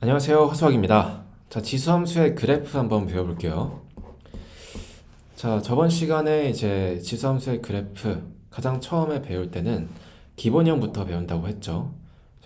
안녕하세요. 허수학입니다. 자, 지수함수의 그래프 한번 배워볼게요. 자, 저번 시간에 이제 지수함수의 그래프 가장 처음에 배울 때는 기본형부터 배운다고 했죠.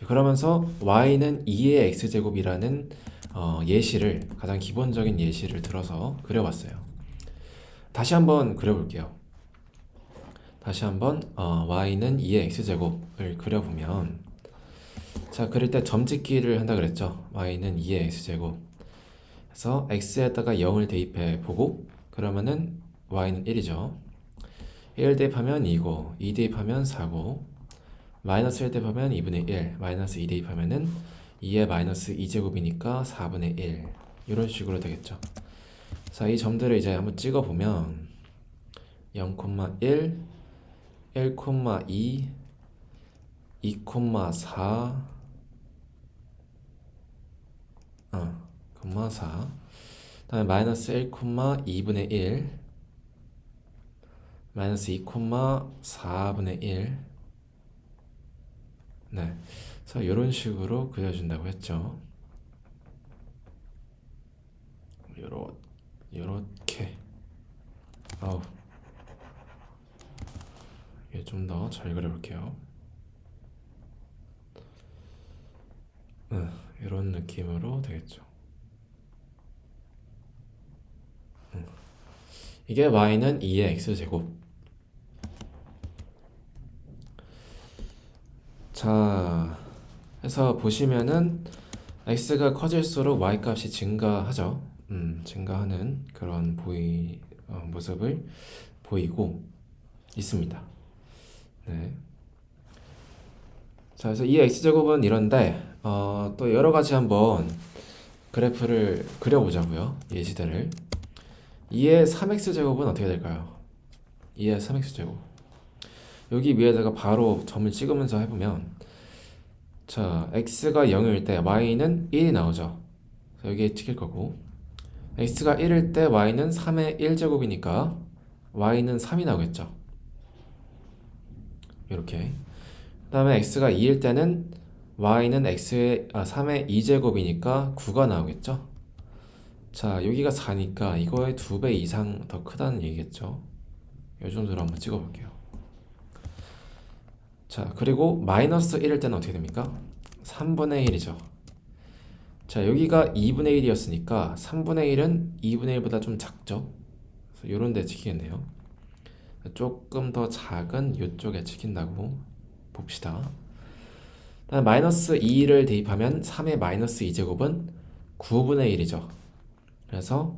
자, 그러면서 y는 2의 x제곱이라는 어, 예시를 가장 기본적인 예시를 들어서 그려봤어요. 다시 한번 그려볼게요. 다시 한번 어, y는 2의 x제곱을 그려보면 자, 그릴 때 점찍기를 한다 그랬죠. y는 2의 x제곱. 그래서 x에다가 0을 대입해 보고 그러면은 y는 1이죠. 1 대입하면 2고 2 대입하면 4고 마이너스 1 대입하면 2분의 1 마이너스 2 대입하면은 2의 마이너스 2제곱이니까 4분의 1 이런 식으로 되겠죠. 자, 이 점들을 이제 한번 찍어 보면 0,1 1,2 2,4 어, 콤마 4 다음에 마이너스 1,2분의 1 마이너스 2,4분의 1 네, 그래서 이런 식으로 그려준다고 했죠. 요러, 요렇게. 아우. 이게 좀 더 잘 그려볼게요 네, 이런 느낌으로 되겠죠. 음. 이게 y는 2의 x제곱. 자, 해서 보시면은 x가 커질수록 y 값이 증가하죠. 음, 증가하는 그런 보이 어, 모습을 보이고 있습니다. 네. 자, 그래서 이 x제곱은 이런데 어, 또 여러 가지 한번 그래프를 그려보자고요. 예시들을. 2의 3x 제곱은 어떻게 될까요? 2의 3x 제곱. 여기 위에다가 바로 점을 찍으면서 해보면 자, x가 0일 때 y는 1이 나오죠. 여기에 찍힐 거고 x가 1일 때 y는 3의 1제곱이니까 y는 3이 나오겠죠. 이렇게. 그 다음에 x가 2일 때는 y는 x의 아, 3의 2제곱이니까 9가 나오겠죠? 자, 여기가 4니까 이거의 2배 이상 더 크다는 얘기겠죠? 이 정도로 한번 찍어볼게요. 자, 그리고 마이너스 1일 때는 어떻게 됩니까? 3분의 1이죠. 자, 여기가 2분의 1이었으니까 3분의 1은 2분의 1보다 좀 작죠? 이런 데 찍히겠네요. 조금 더 작은 이쪽에 찍힌다고 봅시다. 마이너스 2를 대입하면 3의 마이너스 2제곱은 9분의 1이죠. 그래서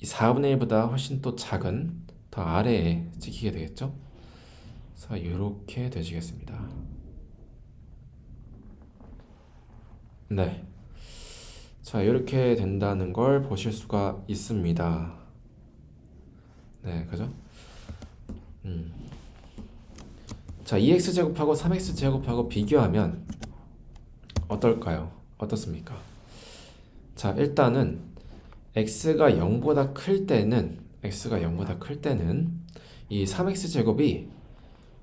이 4분의 1보다 훨씬 또 작은 더 아래에 찍히게 되겠죠. 그래서 이렇게 되시겠습니다. 네. 자, 이렇게 된다는 걸 보실 수가 있습니다. 네, 그죠? 음. 자, 2x제곱하고 3x제곱하고 비교하면 어떨까요? 어떻습니까? 자, 일단은 x가 0보다 클 때는 x가 0보다 클 때는 이 3x제곱이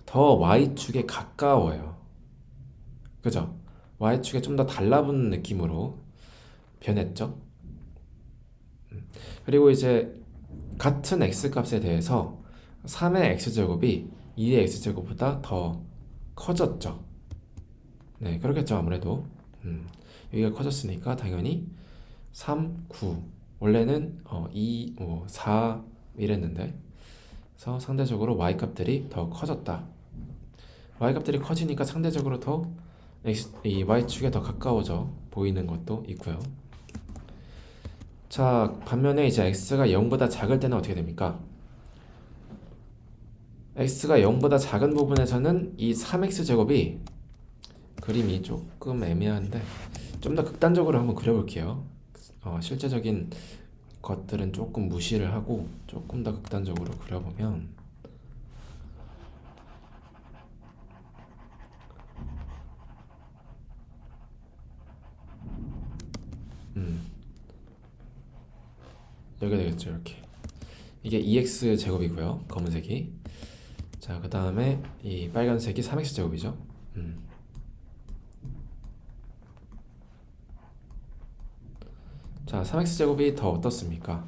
더 y축에 가까워요. 그죠? y축에 좀 더 달라붙는 느낌으로 변했죠? 음. 그리고 이제 같은 x값에 대해서 3의 x제곱이 2의 x제곱보다 더 커졌죠. 네, 그렇겠죠. 아무래도. 음, 여기가 커졌으니까 당연히 3, 9. 원래는 어, 2, 뭐 4 이랬는데 그래서 상대적으로 y 값들이 더 커졌다. y 값들이 커지니까 상대적으로 더 x, 이 y축에 더 가까워져 보이는 것도 있고요. 자, 반면에 이제 x가 0보다 작을 때는 어떻게 됩니까? X가 0보다 작은 부분에서는 이 3x 제곱이 그림이 조금 애매한데 좀 더 극단적으로 한번 그려볼게요. 어, 실제적인 것들은 조금 무시를 하고 조금 더 극단적으로 그려보면 음 여기가 되겠죠 이렇게 이게 2x 제곱이고요 검은색이 자, 그 다음에 이 빨간색이 3x 제곱이죠. 음. 자, 3x제곱이 더 어떻습니까?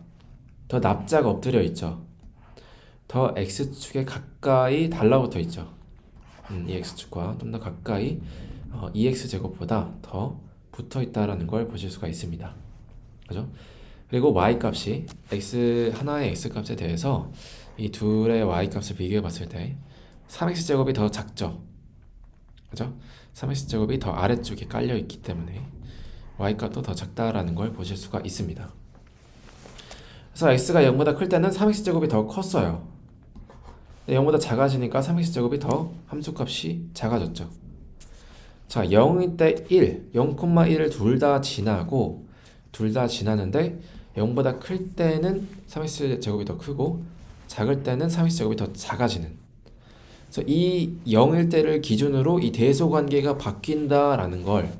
더 납작 엎드려 있죠. 더 x축에 가까이 달라붙어 있죠. 음, 이 x축과 좀 더 가까이 어, 2x제곱보다 더 붙어 있다라는 걸 보실 수가 있습니다. 그죠? 그리고 y 값이 x 하나의 x 값에 대해서 이 둘의 y 값을 비교해 봤을 때 3x제곱이 더 작죠. 그죠? 3x제곱이 더 아래쪽에 깔려 있기 때문에 y값도 더 작다라는 걸 보실 수가 있습니다. 그래서 x가 0보다 클 때는 3x제곱이 더 컸어요. 0보다 작아지니까 3x제곱이 더 함수값이 작아졌죠. 자, 0일 때 1, 0,1을 둘 다 지나고 둘 다 지나는데 0보다 클 때는 3x제곱이 더 크고 작을 때는 3x제곱이 더 작아지는 그래서 이 0일 때를 기준으로 이 대소 관계가 바뀐다라는 걸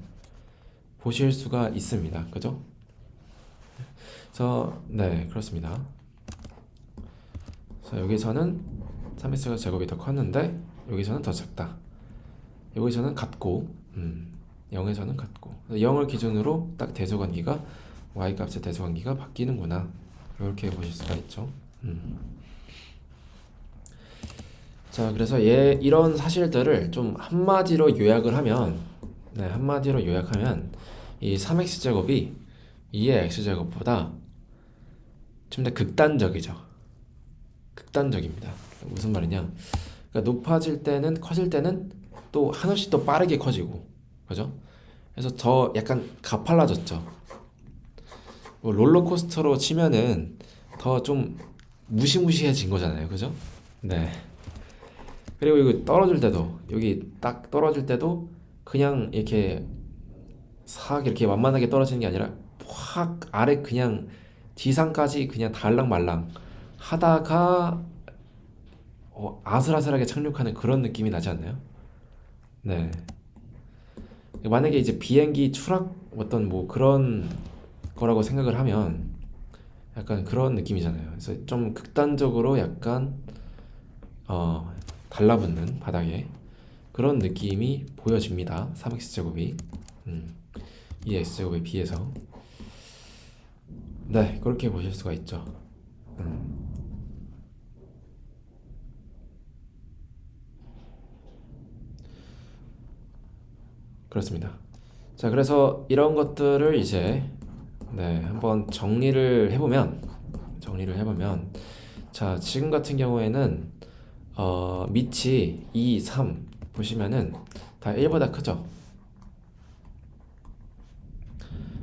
보실 수가 있습니다. 그죠? 그래서 네, 그렇습니다. 그래서 여기서는 3x가 제곱이 더 컸는데 여기서는 더 작다. 여기서는 같고 음, 0에서는 같고 0을 기준으로 딱 대소 관계가 y 값의 대소 관계가 바뀌는구나. 이렇게 보실 수가 있죠. 음. 자, 그래서 얘 이런 사실들을 좀 한마디로 요약을 하면 네, 한마디로 요약하면 이 3x 제곱이 2의 x 제곱보다 좀 더 극단적이죠. 극단적입니다. 무슨 말이냐? 그러니까 높아질 때는 커질 때는 또 한없이 또 빠르게 커지고, 그죠? 그래서 더 약간 가팔라졌죠. 뭐 롤러코스터로 치면은 더 좀 무시무시해진 거잖아요, 그죠? 네. 그리고 이거 떨어질 때도 여기 딱 떨어질 때도 그냥 이렇게 싹 이렇게 완만하게 떨어지는 게 아니라 확 아래 그냥 지상까지 그냥 달랑말랑 하다가 어, 아슬아슬하게 착륙하는 그런 느낌이 나지 않나요? 네. 만약에 이제 비행기 추락 어떤 뭐 그런 거라고 생각을 하면 약간 그런 느낌이잖아요. 그래서 좀 극단적으로 약간 어, 달라붙는 바닥에 그런 느낌이 보여집니다. 3x 제곱이 음, 2x 제곱에 비해서 네 그렇게 보실 수가 있죠. 음. 그렇습니다. 자 그래서 이런 것들을 이제 네 한번 정리를 해보면 정리를 해보면 자 지금 같은 경우에는 어, 밑이 2, 3 보시면은 다 1보다 크죠.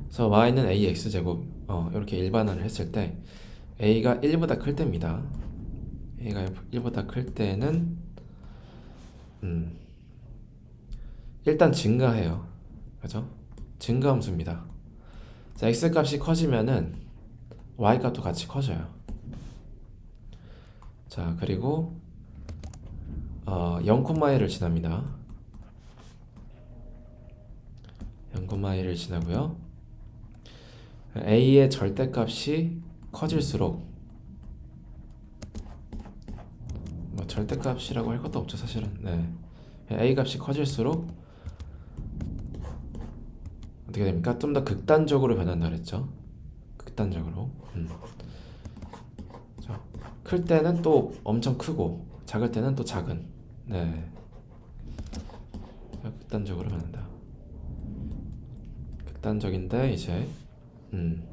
그래서 y는 ax 제곱 어, 이렇게 일반화를 했을 때 a가 1보다 클 때입니다. a가 1보다 클 때는 음, 일단 증가해요. 그죠? 증가함수입니다. 자, x 값이 커지면은 y 값도 같이 커져요. 자, 그리고 어, 0,1을 지납니다. 0,1을 지나고요. a의 절대값이 커질수록 뭐 절대값이라고 할 것도 없죠 사실은 네. a 값이 커질수록 어떻게 됩니까? 좀 더 극단적으로 변한다 그랬죠 극단적으로 음. 자, 클 때는 또 엄청 크고 작을 때는 또 작은 네. 극단적으로 변한다. 극단적인데 이제 음.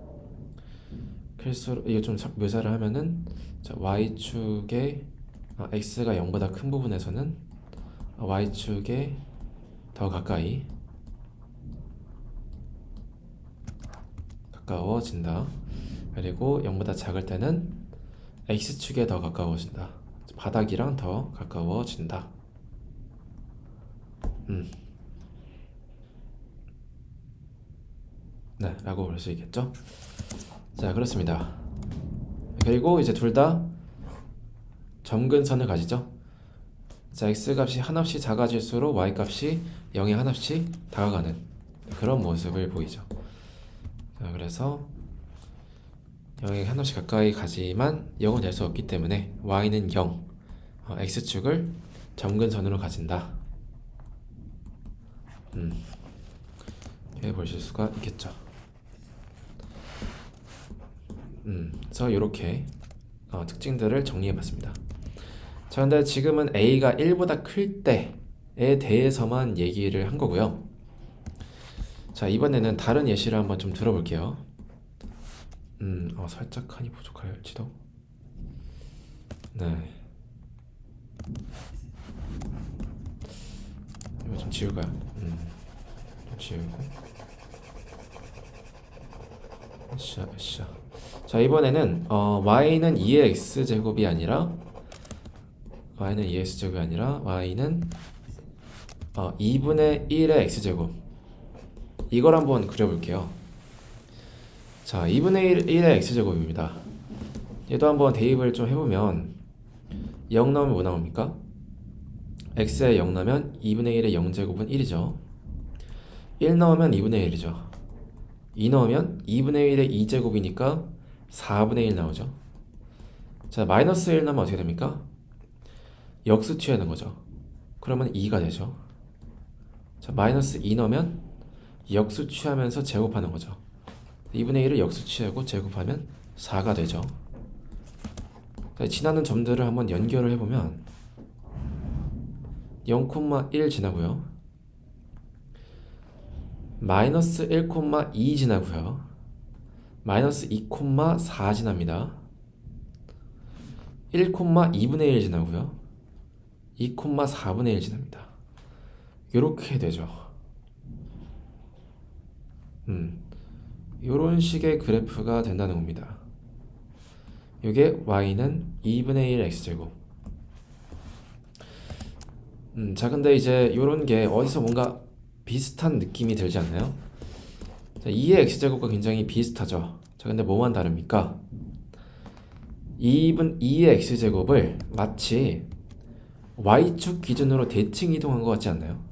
클수록 이거 좀 묘사를 하면은 자, y축의 아, x가 0보다 큰 부분에서는 y축에 더 가까이 가까워진다. 그리고 0보다 작을 때는 x축에 더 가까워진다. 바닥이랑 더 가까워진다. 음. 네, 라고 볼 수 있겠죠? 자, 그렇습니다. 그리고 이제 둘 다 점근선을 가지죠. 자, x 값이 한없이 작아질수록 y 값이 0에 한없이 다가가는 그런 모습을 보이죠. 자, 그래서 0에 한없이 가까이 가지만 0은 될수 없기 때문에 y는 0, 어, x축을 점근선으로 가진다. 음, 이렇게 보실 수가 있겠죠. 음, 그래서 이렇게 어, 특징들을 정리해봤습니다. 자, 근데 지금은 a가 1보다 클 때에 대해서만 얘기를 한 거고요. 자, 이번에는 다른 예시를 한번 좀 들어볼게요. 음, 어, 살짝 칸이 부족할지도. 네. 이거 좀 지울까요? 음, 좀 지우고. 으쌰, 으쌰. 자, 이번에는 어, y는 2의 x 제곱이 아니라 y는 2x 제곱이 아니라 y는 어, 2분의 1의 x 제곱. 이걸 한번 그려볼게요. 자, 2분의 1, 1의 x 제곱입니다. 얘도 한번 대입을 좀 해보면 0 나오면 뭐 나옵니까? x에 0 나면 2분의 1의 0제곱은 1이죠. 1 나오면 2분의 1이죠. 2 나오면 2분의 1의 2제곱이니까 4분의 1 나오죠. 자, 마이너스 1 나오면 어떻게 됩니까? 역수 취하는 거죠. 그러면 2가 되죠. 자, 마이너스 2 넣으면 역수 취하면서 제곱하는 거죠. 2분의 1을 역수 취하고 제곱하면 4가 되죠. 자, 지나는 점들을 한번 연결을 해보면 0,1 지나고요. 마이너스 1,2 지나고요. 마이너스 2,4 지납니다. 1,2분의 1 지나고요. 2,4분의 1 지납니다. 이렇게 되죠. 음, 이런 식의 그래프가 된다는 겁니다. 이게 y는 2분의 1 x제곱. 음, 자, 근데 이제 이런 게 어디서 뭔가 비슷한 느낌이 들지 않나요? 자, 2의 x제곱과 굉장히 비슷하죠. 자, 근데 뭐만 다릅니까? 2분 2의 x제곱을 마치 y축 기준으로 대칭 이동한 것 같지 않나요?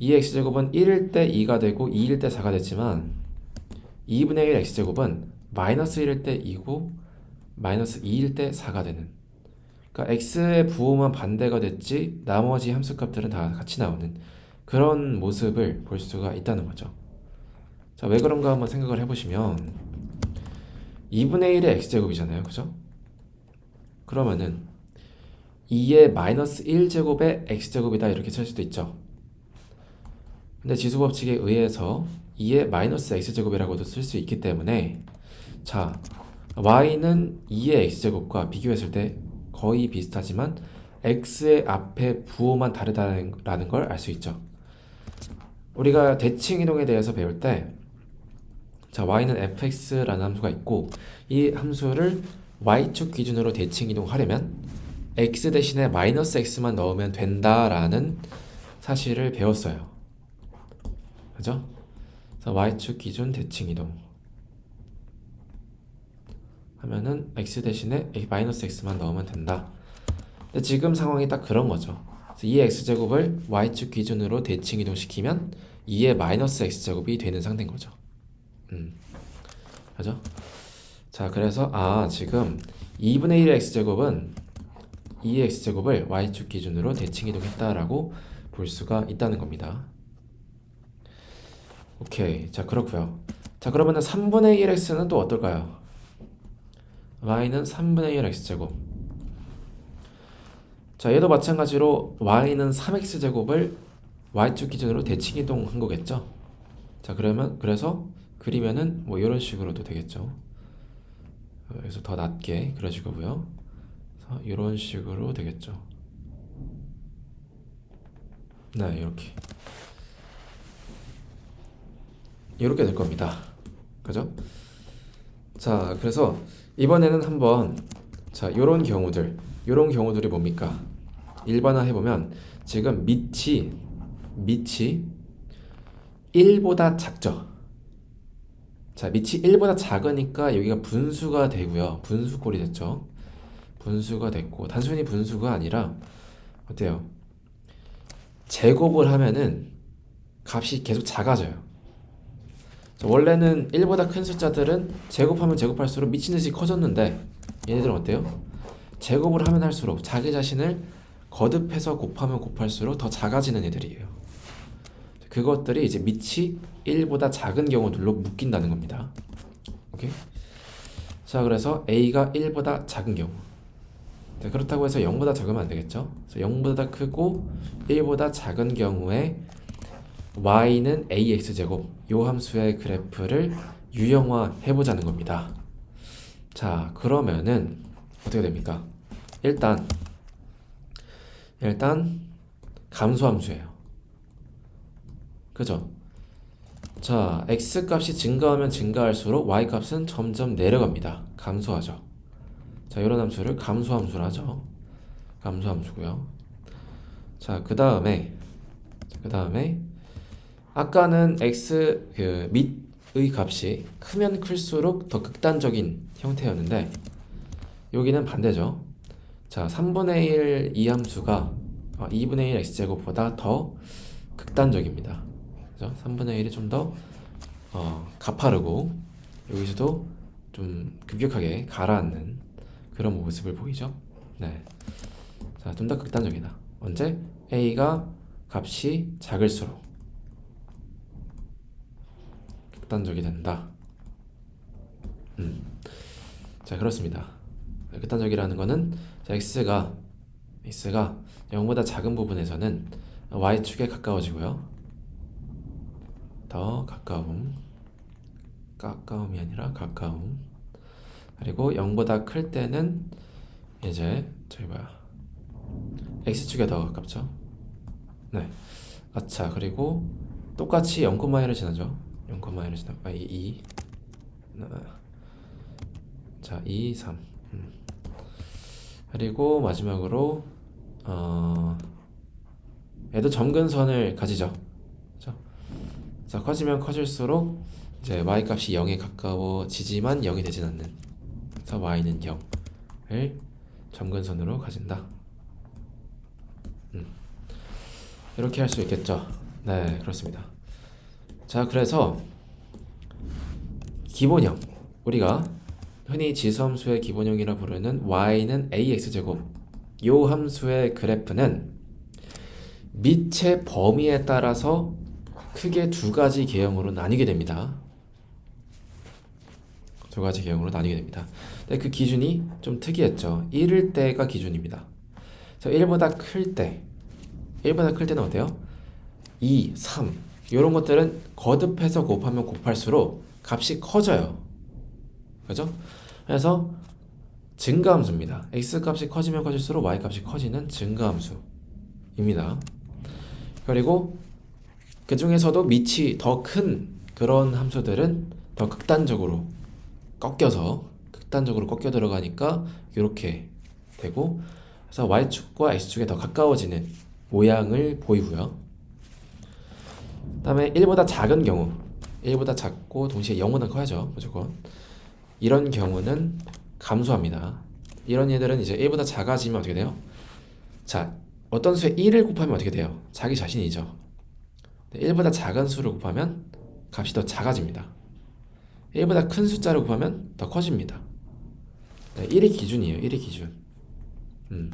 2의 x제곱은 1일 때 2가 되고 2일 때 4가 됐지만 2분의 1 x제곱은 마이너스 1일 때 2고 마이너스 2일 때 4가 되는 그러니까 x의 부호만 반대가 됐지 나머지 함수값들은 다 같이 나오는 그런 모습을 볼 수가 있다는 거죠. 자, 왜 그런가 한번 생각을 해보시면 2분의 1의 x제곱이잖아요. 그죠? 그러면은 2의 마이너스 1제곱의 x제곱이다 이렇게 칠 수도 있죠. 근데 지수 법칙에 의해서 2의 마이너스 x제곱이라고도 쓸 수 있기 때문에 자 y는 2의 x제곱과 비교했을 때 거의 비슷하지만 x의 앞에 부호만 다르다는 걸 알 수 있죠. 우리가 대칭 이동에 대해서 배울 때 자, y는 fx라는 함수가 있고 이 함수를 y축 기준으로 대칭 이동하려면 x 대신에 마이너스 x만 넣으면 된다라는 사실을 배웠어요. 그죠? 그래서 y축 기준 대칭 이동 하면은 x 대신에 마이너스 x만 넣으면 된다. 근데 지금 상황이 딱 그런 거죠. 2의 x제곱을 y축 기준으로 대칭 이동시키면 2의 마이너스 x제곱이 되는 상태인 거죠. 음. 그죠? 자, 그래서 아, 지금 2분의 1의 x제곱은 2의 x제곱을 y축 기준으로 대칭 이동했다라고 볼 수가 있다는 겁니다. 오케이. 자, 그렇고요. 자, 그러면은 3분의 1x는 또 어떨까요? y는 3분의 1 x제곱. 자, 얘도 마찬가지로 y는 3x제곱을 y축 기준으로 대칭 이동한 거겠죠? 자, 그러면 그래서 그리면은 뭐 이런 식으로도 되겠죠. 그래서 더 낮게 그려질 거고요. 이런 식으로 되겠죠. 네, 이렇게. 이렇게 될 겁니다. 그죠? 자, 그래서 이번에는 한번 자, 요런 경우들, 요런 경우들이 뭡니까? 일반화 해 보면 지금 밑이 밑이 1보다 작죠. 자, 밑이 1보다 작으니까 여기가 분수가 되고요. 분수꼴이 됐죠. 분수가 됐고 단순히 분수가 아니라 어때요? 제곱을 하면은 값이 계속 작아져요. 자, 원래는 1보다 큰 숫자들은 제곱하면 제곱할수록 미친 듯이 커졌는데 얘네들은 어때요? 제곱을 하면 할수록 자기 자신을 거듭해서 곱하면 곱할수록 더 작아지는 애들이에요. 그것들이 이제 밑이 1보다 작은 경우들로 묶인다는 겁니다. 오케이? 자, 그래서 a가 1보다 작은 경우. 자, 그렇다고 해서 0보다 작으면 안 되겠죠? 그래서 0보다 크고 1보다 작은 경우에 y는 ax 제곱 요 함수의 그래프를 유형화 해 보자는 겁니다. 자, 그러면은 어떻게 됩니까? 일단 일단 감소함수예요. 그죠? 자, x 값이 증가하면 증가할수록 y 값은 점점 내려갑니다. 감소하죠. 자, 이런 함수를 감소함수라 하죠. 감소함수고요. 자, 그 다음에 그 다음에 아까는 x 그 밑의 값이 크면 클수록 더 극단적인 형태였는데 여기는 반대죠. 자, 3분의 1 이 함수가 어, 2분의 1 x제곱보다 더 극단적입니다. 그죠? 3분의 1이 좀더 어, 가파르고 여기서도 좀 급격하게 가라앉는 그런 모습을 보이죠. 네. 자, 좀 더 극단적이다. 언제? a가 값이 작을수록 극단적이 된다. 음. 자, 그렇습니다. 극단적이라는 자, x가 x가 0보다 작은 부분에서는 y축에 가까워지고요. 더 가까움. 가까움이 아니라 가까움. 그리고 0보다 클 때는 이제 저기 뭐야 x축에 더 가깝죠. 네. 아차 그리고 똑같이 0,1을 지나죠. 0,1을 지나 아 2, 2. 자 2, 3. 음. 그리고 마지막으로 어 얘도 점근선을 가지죠. 그렇죠? 자 커지면 커질수록 이제 y 값이 0에 가까워지지만 0이 되진 않는. 그래서 y는 0을 점근선으로 가진다. 음. 이렇게 할 수 있겠죠. 네, 그렇습니다. 자, 그래서 기본형 우리가 흔히 지수함수의 기본형이라 부르는 y는 ax 제곱 요 함수의 그래프는 밑의 범위에 따라서 크게 두 가지 개형으로 나뉘게 됩니다. 두 가지 개형으로 나뉘게 됩니다. 근데 그 기준이 좀 특이했죠. 1일 때가 기준입니다. 그래서 1보다 클 때, 1보다 클 때는 어때요? 2, 3 이런 것들은 거듭해서 곱하면 곱할수록 값이 커져요. 그죠? 그래서 증가함수입니다. x 값이 커지면 커질수록 y 값이 커지는 증가함수입니다. 그리고 그 중에서도 밑이 더 큰 그런 함수들은 더 극단적으로 꺾여서 극단적으로 꺾여 들어가니까 이렇게 되고 그래서 y축과 x축에 더 가까워지는 모양을 보이고요. 다음에 1보다 작은 경우. 1보다 작고 동시에 0보다 커야죠 무조건. 이런 경우는 감소합니다. 이런 얘들은 이제 1보다 작아지면 어떻게 돼요? 자 어떤 수에 1을 곱하면 어떻게 돼요? 자기 자신이죠. 1보다 작은 수를 곱하면 값이 더 작아집니다. 1보다 큰 숫자를 곱하면 더 커집니다. 네, 1이 기준이에요 1이 기준. 음.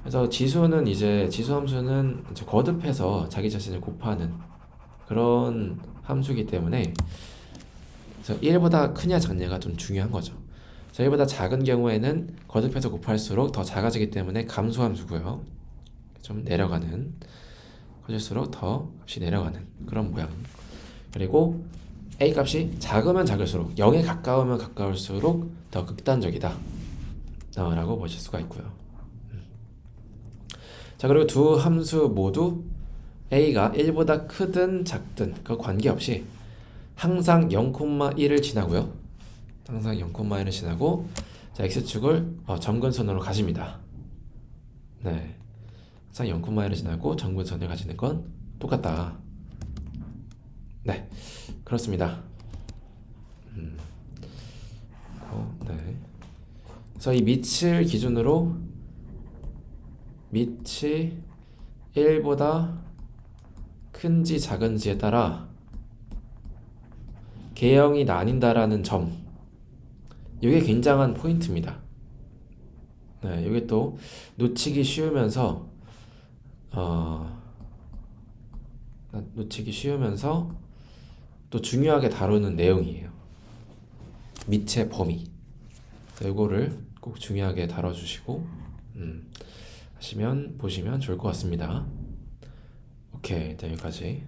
그래서 지수는 이제 지수 함수는 이제 거듭해서 자기 자신을 곱하는 그런 함수이기 때문에 그래서 1보다 크냐 작냐가 좀 중요한 거죠. 자, 1보다 작은 경우에는 거듭해서 곱할수록 더 작아지기 때문에 감소함수고요. 좀 내려가는 커질수록 더 값이 내려가는 그런 모양. 그리고 a 값이 작으면 작을수록 0에 가까우면 가까울수록 더 극단적이다. 어, 라고 보실 수가 있고요. 음. 자 그리고 두 함수 모두 a가 1보다 크든 작든 그 관계없이 항상 0,1을 지나고요. 항상 0,1을 지나고 자 x축을 어, 점근선으로 가집니다. 네, 항상 0,1을 지나고 점근선을 가지는 건 똑같다. 네, 그렇습니다. 음. 어, 네. 그래서 이 밑을 기준으로 밑이 1보다 큰지 작은지에 따라 개형이 나뉜다라는 점 이게 굉장한 포인트입니다. 네, 이게 또 놓치기 쉬우면서 어, 놓치기 쉬우면서 또 중요하게 다루는 내용이에요. 밑의 범위. 이거를 꼭 중요하게 다뤄주시고 음, 하시면 보시면 좋을 것 같습니다. 오케이, 일단 여기까지.